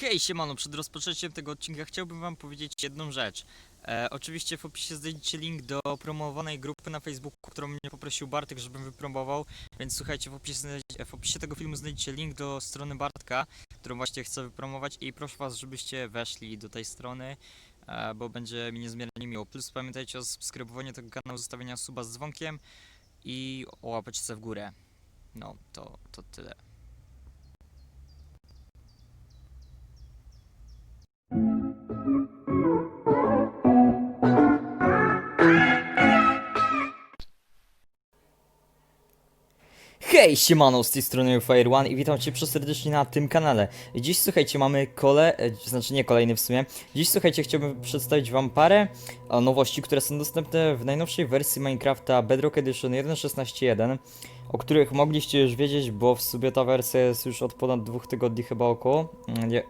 Hej, siemano, przed rozpoczęciem tego odcinka chciałbym wam powiedzieć jedną rzecz. E, oczywiście w opisie znajdziecie link do promowanej grupy na Facebooku, którą mnie poprosił Bartek, żebym wypromował, więc słuchajcie, w opisie, w opisie tego filmu znajdziecie link do strony Bartka, którą właśnie chcę wypromować i proszę was, żebyście weszli do tej strony, e, bo będzie mi niezmiernie miło. Plus pamiętajcie o subskrybowaniu tego kanału, zostawienia suba z dzwonkiem i o łapeczce w górę. No, to, to tyle. Hej, siemano, z tej strony Fire One i witam cię serdecznie na tym kanale. Dziś, słuchajcie, mamy kole... e, znaczy nie kolejny w sumie. Dziś, słuchajcie, chciałbym przedstawić wam parę e, nowości, które są dostępne w najnowszej wersji Minecrafta Bedrock Edition 1.16.1, o których mogliście już wiedzieć, bo w sumie ta wersja jest już od ponad dwóch tygodni chyba około. Mm, Nie,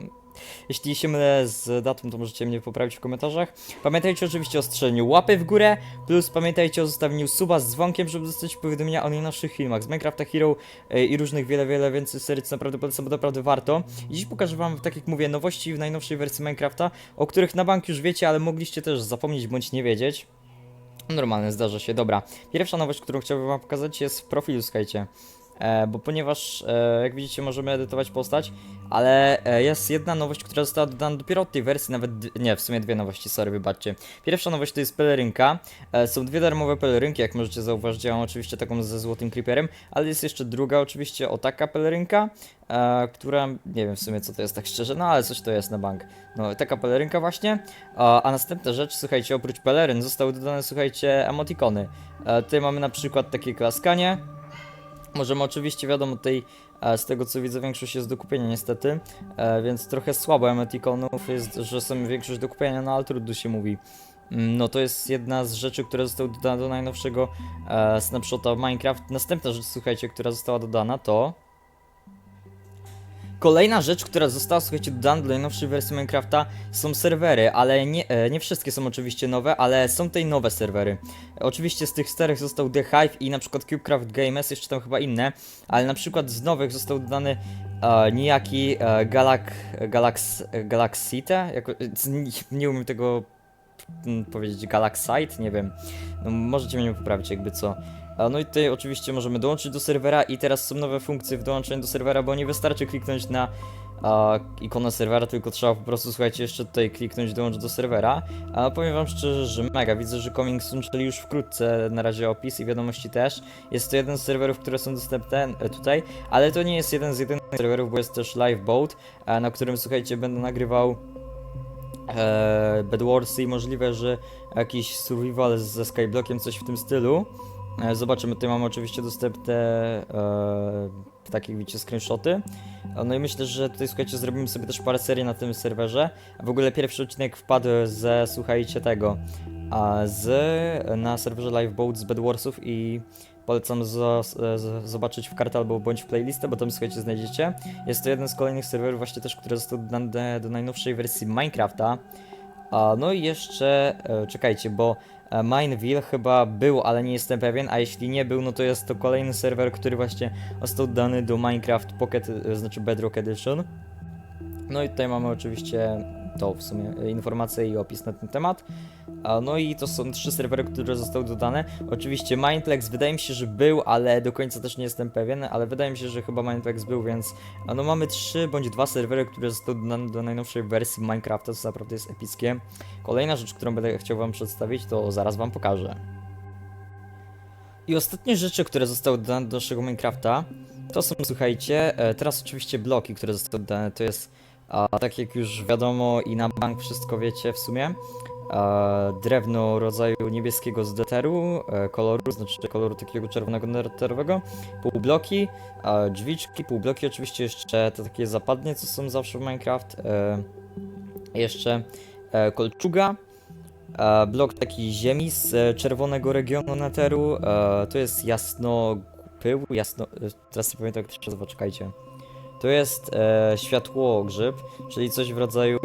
jeśli się mylę z datą, to możecie mnie poprawić w komentarzach. Pamiętajcie oczywiście o strzeleniu łapy w górę, plus pamiętajcie o zostawieniu suba z dzwonkiem, żeby dostać powiadomienia o najnowszych filmach z Minecrafta Hero e, i różnych wiele, wiele więcej serii, co naprawdę polecam, bo naprawdę warto. I dziś pokażę wam, tak jak mówię, nowości w najnowszej wersji Minecrafta, o których na bank już wiecie, ale mogliście też zapomnieć bądź nie wiedzieć. Normalne, zdarza się. Dobra, pierwsza nowość, którą chciałbym wam pokazać jest w profilu, słuchajcie. E, bo ponieważ, e, jak widzicie, możemy edytować postać, ale e, jest jedna nowość, która została dodana dopiero od tej wersji, nawet nie, w sumie dwie nowości, sorry, wybaczcie. Pierwsza nowość to jest pelerynka. Są dwie darmowe pelerynki, jak możecie zauważyć, ja mam oczywiście taką ze złotym creeperem, ale jest jeszcze druga oczywiście o taka pelerynka, która, nie wiem w sumie co to jest tak szczerze, no ale coś to jest na bank. No, taka pelerynka właśnie. A, następna rzecz, słuchajcie, oprócz peleryn zostały dodane, słuchajcie, emotikony. Tutaj mamy na przykład takie klaskanie. Możemy oczywiście, wiadomo, tutaj e, z tego co widzę większość jest do kupienia niestety, e, więc trochę słabo emotikonów jest, że są większość do kupienia, no ale trudno się mówi. Mm, No to jest jedna z rzeczy, które zostały dodane do najnowszego e, snapshota w Minecraft. Następna rzecz, słuchajcie, która została dodana to... Kolejna rzecz, która została, słuchajcie, dodana do najnowszej wersji Minecrafta są serwery, ale nie, e, nie wszystkie są oczywiście nowe, ale są tutaj nowe serwery. Oczywiście z tych starych został The Hive i na przykład CubeCraft Games, jeszcze tam chyba inne, ale na przykład z nowych został dodany e, niejaki e, Galak, Galax, Galaxite, jako, nie, nie umiem tego mm, powiedzieć, Galaxite, nie wiem, no, możecie mnie poprawić jakby co. No i tutaj oczywiście możemy dołączyć do serwera i teraz są nowe funkcje w dołączeniu do serwera, bo nie wystarczy kliknąć na a, ikonę serwera, tylko trzeba po prostu, słuchajcie, jeszcze tutaj kliknąć dołącz do serwera. A powiem wam szczerze, że mega, widzę, że Coming Soon, czyli już wkrótce na razie opis i wiadomości też. Jest to jeden z serwerów, które są dostępne e, tutaj, ale to nie jest jeden z jedynych serwerów, bo jest też Liveboat, e, na którym, słuchajcie, będę nagrywał e, Bedwarsy i możliwe, że jakiś survival ze Skyblockiem, coś w tym stylu. E, Zobaczymy, tutaj mamy oczywiście dostępne e, takie, widzicie, screenshoty. E, No i myślę, że tutaj, słuchajcie, zrobimy sobie też parę serii na tym serwerze. W ogóle pierwszy odcinek wpadł ze, słuchajcie, tego, a z, na serwerze Liveboat z Bedwarsów i polecam zobaczyć w kartę albo bądź w playlistę, bo tam, słuchajcie, znajdziecie. Jest to jeden z kolejnych serwerów właśnie też, które został dodany do najnowszej wersji Minecrafta. A, no i jeszcze, e, czekajcie, bo e, Mineville chyba był, ale nie jestem pewien, a jeśli nie był, no to jest to kolejny serwer, który właśnie został dodany do Minecraft Pocket, e, znaczy Bedrock Edition. No i tutaj mamy oczywiście to w sumie e, informacje i opis na ten temat. A, No i to są trzy serwery, które zostały dodane. Oczywiście Mindplex wydaje mi się, że był, ale do końca też nie jestem pewien, ale wydaje mi się, że chyba Mindplex był, więc no mamy trzy bądź dwa serwery, które zostały dodane do najnowszej wersji Minecrafta, co naprawdę jest epickie. Kolejna rzecz, którą będę chciał wam przedstawić, to zaraz wam pokażę. I ostatnie rzeczy, które zostały dodane do naszego Minecrafta, to są, słuchajcie, e, teraz oczywiście bloki, które zostały dodane, to jest, a, tak jak już wiadomo i na bank wszystko wiecie w sumie, drewno rodzaju niebieskiego z deteru, e, koloru, znaczy koloru takiego czerwonego neterowego, półbloki, drzwiczki, półbloki oczywiście jeszcze te takie zapadnie, co są zawsze w Minecraft, e, jeszcze e, kolczuga, blok taki ziemi z czerwonego regionu neteru, to jest jasno pył, jasno, teraz nie pamiętam jak to się nazywa, czekajcie. To jest e, światłogrzyb, czyli coś w rodzaju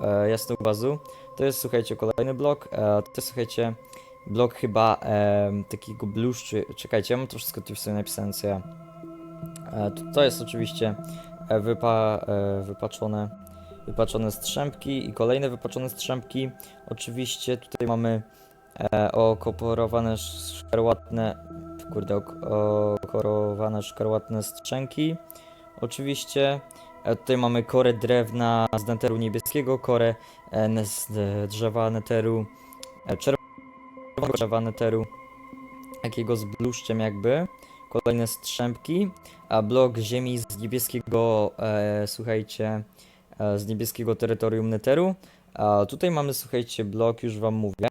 e, jasnego bazu. To jest, słuchajcie, kolejny blok. E, to jest, słuchajcie, blok chyba e, takiego bluszczy. Czekajcie, ja mam to wszystko tu sobie napisane, co ja. E, to, to jest oczywiście e, wypa, e, wypaczone wypaczone strzępki i kolejne wypaczone strzępki. Oczywiście tutaj mamy e, okoporowane szkarłatne, kurde, ok- okorowane szkarłatne strzęki. Oczywiście e, tutaj mamy korę drewna z neteru niebieskiego, korę e, z e, drzewa neteru czerwonego drzewa neteru, takiego z bluszczem jakby. Kolejne strzępki, a blok ziemi z niebieskiego, e, słuchajcie, z niebieskiego terytorium neteru. A tutaj mamy, słuchajcie, blok, już wam mówię.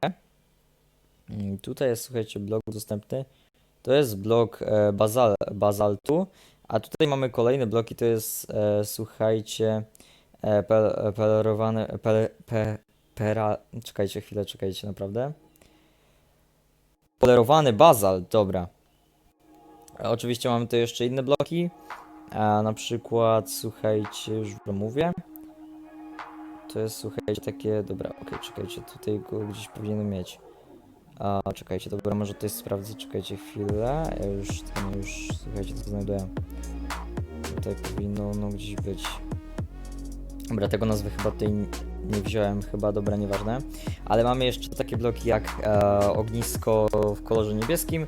Tutaj jest, słuchajcie, blok dostępny. To jest blok bazal, bazaltu, a tutaj mamy kolejne bloki, to jest, e, słuchajcie, e, pe, pera, czekajcie chwilę, czekajcie, naprawdę. Polerowany bazalt, dobra. Oczywiście mamy tu jeszcze inne bloki, a na przykład, słuchajcie, już mówię. To jest, słuchajcie, takie, dobra, okej, czekajcie, tutaj go gdzieś powinienem mieć. A, czekajcie, dobra, może tutaj sprawdzę, czekajcie chwilę. Ja już, tam już, słuchajcie, to znajduję. Tutaj powinno no gdzieś być. Dobra, tego nazwy chyba tutaj nie wziąłem, chyba, dobra, nieważne. Ale mamy jeszcze takie bloki jak e, ognisko w kolorze niebieskim,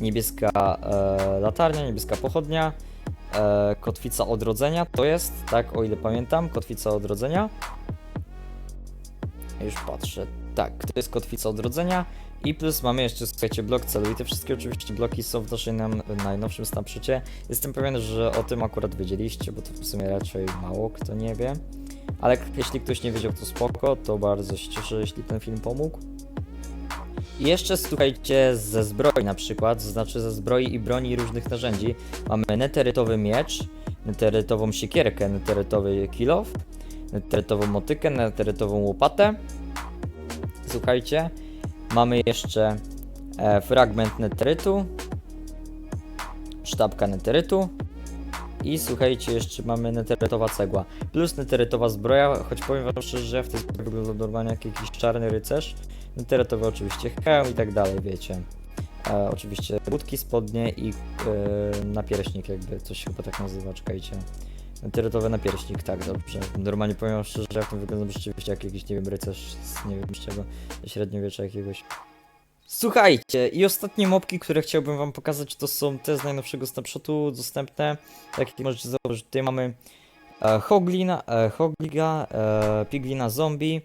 niebieska e, latarnia, niebieska pochodnia, e, kotwica odrodzenia, to jest, tak, o ile pamiętam, kotwica odrodzenia. Już patrzę. Tak, to jest kotwica odrodzenia. I plus mamy jeszcze, słuchajcie, blok celu i te wszystkie oczywiście bloki są w naszym nam, najnowszym snapshocie. Jestem pewien, że o tym akurat wiedzieliście, bo to w sumie raczej mało kto nie wie. Ale jeśli ktoś nie wiedział, to spoko, to bardzo się cieszę, jeśli ten film pomógł. I jeszcze słuchajcie, ze zbroi na przykład, to znaczy ze zbroi i broni różnych narzędzi. Mamy neterytowy miecz, neterytową siekierkę, neterytowy kilof, neterytową motykę, neterytową łopatę. Słuchajcie, mamy jeszcze e, fragment neterytu, sztabka neterytu i słuchajcie, jeszcze mamy neterytowa cegła, plus neterytowa zbroja, choć powiem wam szczerze, że w tej zbroi wygląda normalnie jak jakiś czarny rycerz, neterytowy oczywiście hełm i tak dalej, wiecie. E, oczywiście budki, spodnie i e, napierśnik jakby, coś chyba tak nazywa, czekajcie. Neterytowy napierśnik, tak, dobrze. Normalnie powiem szczerze, że ja w tym wyglądam rzeczywiście jak jakiś, nie wiem, rycerz z nie wiem z czego, średniowiecza jakiegoś. Słuchajcie, i ostatnie mopki, które chciałbym wam pokazać, to są te z najnowszego snapshotu dostępne. Tak jak możecie zobaczyć, tutaj mamy e, Hoglina, e, Hogliga, e, Piglina Zombie.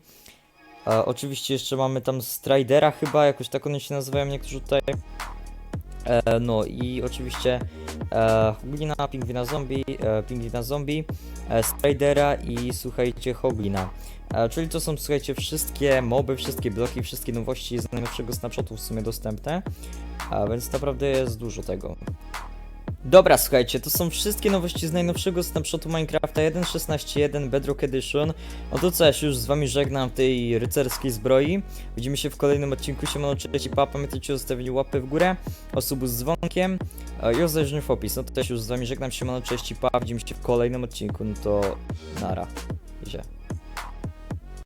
E, oczywiście jeszcze mamy tam Stridera chyba, jakoś tak one się nazywają niektórzy tutaj. E, no i oczywiście e, Hoglina, Pingwina Zombie, e, Pingwina Zombie, e, Stridera i słuchajcie Hoglina. E, czyli to są, słuchajcie, wszystkie moby, wszystkie bloki, wszystkie nowości z najnowszego snapshotu w sumie dostępne, a więc naprawdę jest dużo tego. Dobra, słuchajcie, to są wszystkie nowości z najnowszego snapshotu Minecrafta 1.16.1 Bedrock Edition. No to co, ja się już z wami żegnam w tej rycerskiej zbroi. Widzimy się w kolejnym odcinku, siemano, cześć i pa, pamiętajcie o zostawieniu łapy w górę, o subu z dzwonkiem e, i o zajrzeniu w opis. No to też już z wami żegnam, siemano, cześć i pa, widzimy się w kolejnym odcinku, no to nara, idzie.